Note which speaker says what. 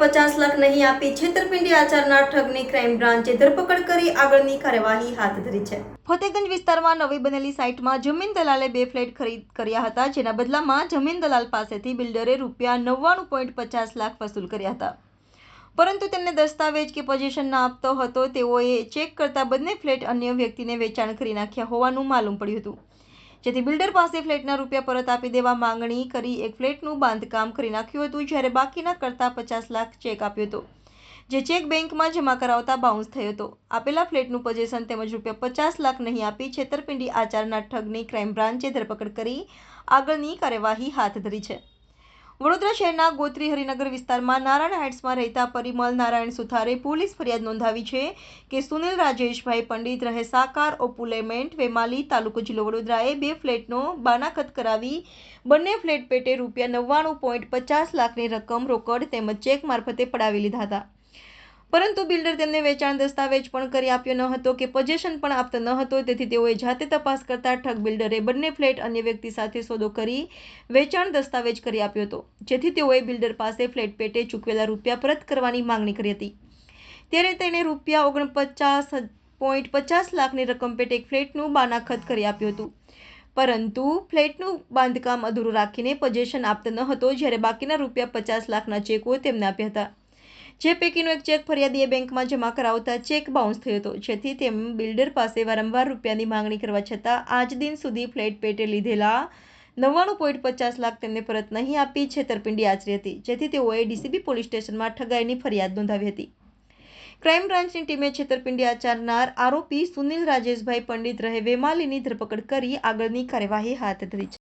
Speaker 1: નહીં આપી છેતરપિંડી આચરનાર ઠગની ક્રાઇમ બ્રાન્ચે ધરપકડ કરી આગળની કાર્યવાહી હાથ ધરી છે. ફતેગંજ વિસ્તારમાં નવી બનેલી સાઇટમાં જમીન દલાલે બે ફ્લેટ ખરીદ કર્યા હતા, જેના બદલામાં જમીન દલાલ પાસેથી બિલ્ડરે રૂપિયા નવ્વાણું પોઈન્ટ પચાસ લાખ વસૂલ કર્યા હતા. પરંતુ તેમને દસ્તાવેજ કે પોઝિશન ના આપતો હતો, તેઓએ ચેક કરતા બંને ફ્લેટ અન્ય વ્યક્તિને વેચાણ કરી નાખ્યા હોવાનું માલુમ પડ્યું હતું. જેથી બિલ્ડર પાસે ફ્લેટના રૂપિયા પરત આપી દેવા માંગણી કરી એક ફ્લેટનું બાંધકામ કરી નાખ્યું હતું, જ્યારે બાકીના કરતા પચાસ લાખ ચેક આપ્યો હતો, જે ચેક બેંકમાં જમા કરાવતા બાઉન્સ થયો હતો. આપેલા ફ્લેટનું પોઝેશન તેમજ રૂપિયા પચાસ લાખ નહીં આપી છેતરપિંડી આચારના ઠગની ક્રાઇમ બ્રાન્ચે ધરપકડ કરી આગળની કાર્યવાહી હાથ ધરી છે. વડોદરા શહેરના ગોત્રી હરિનગર વિસ્તારમાં નારાયણ હાઇટ્સમાં રહેતા પરિમલ નારાયણ સુથારે પોલીસ ફરિયાદ નોંધાવી છે કે સુનિલ રાજેશભાઈ પંડિત રહે સાકાર ઓપુલેમેન્ટ, વેમાલી તાલુકો જિલ્લો વડોદરાએ બે ફ્લેટનો બાનાખત કરાવી બંને ફ્લેટ પેટે રૂપિયા નવ્વાણું પોઈન્ટ પચાસ લાખની રકમ રોકડ તેમજ ચેક મારફતે પડાવી લીધા હતા. પરંતુ બિલ્ડર તેમને વેચાણ દસ્તાવેજ પણ કરી આપ્યો ન હતો કે પોઝેશન પણ આપતો ન હતો. તેથી તેઓએ જાતે તપાસ કરતા ઠગ બિલ્ડરે બંને ફ્લેટ અન્ય વ્યક્તિ સાથે સોદો કરી વેચાણ દસ્તાવેજ કરી આપ્યો હતો, જેથી તેઓએ બિલ્ડર પાસે ફ્લેટ પેટે ચૂકવેલા રૂપિયા પરત કરવાની માંગણી કરી હતી. ત્યારે તેણે રૂપિયા ઓગણપચાસ પોઈન્ટ પચાસ લાખની રકમ પેટે એક ફ્લેટનું બાનાખત કરી આપ્યું હતું. પરંતુ ફ્લેટનું બાંધકામ અધૂરું રાખીને પોઝેશન આપતો ન હતો, જ્યારે બાકીના રૂપિયા પચાસ લાખના ચેકો તેમને આપ્યા હતા. જે પૈકીનો એક ચેક ફરિયાદીએ બેંકમાં જમા કરાવતા ચેક બાઉન્સ થયો હતો. જેથી તેમ બિલ્ડર પાસે વારંવાર રૂપિયાની માંગણી કરવા છતાં આજ દિન સુધી ફ્લેટ પેટે લીધેલા નવ્વાણું પોઈન્ટ પચાસ લાખ તેમને પરત નહીં આપી છેતરપિંડી આચરી હતી. જેથી તેઓએ ડીસીબી પોલીસ સ્ટેશનમાં ઠગાઈની ફરિયાદ નોંધાવી હતી. ક્રાઇમ બ્રાન્ચની ટીમે છેતરપિંડી આચરનાર આરોપી સુનિલ રાજેશભાઈ પંડિત રહે વેમાલીની ધરપકડ કરી આગળની કાર્યવાહી હાથ ધરી છે.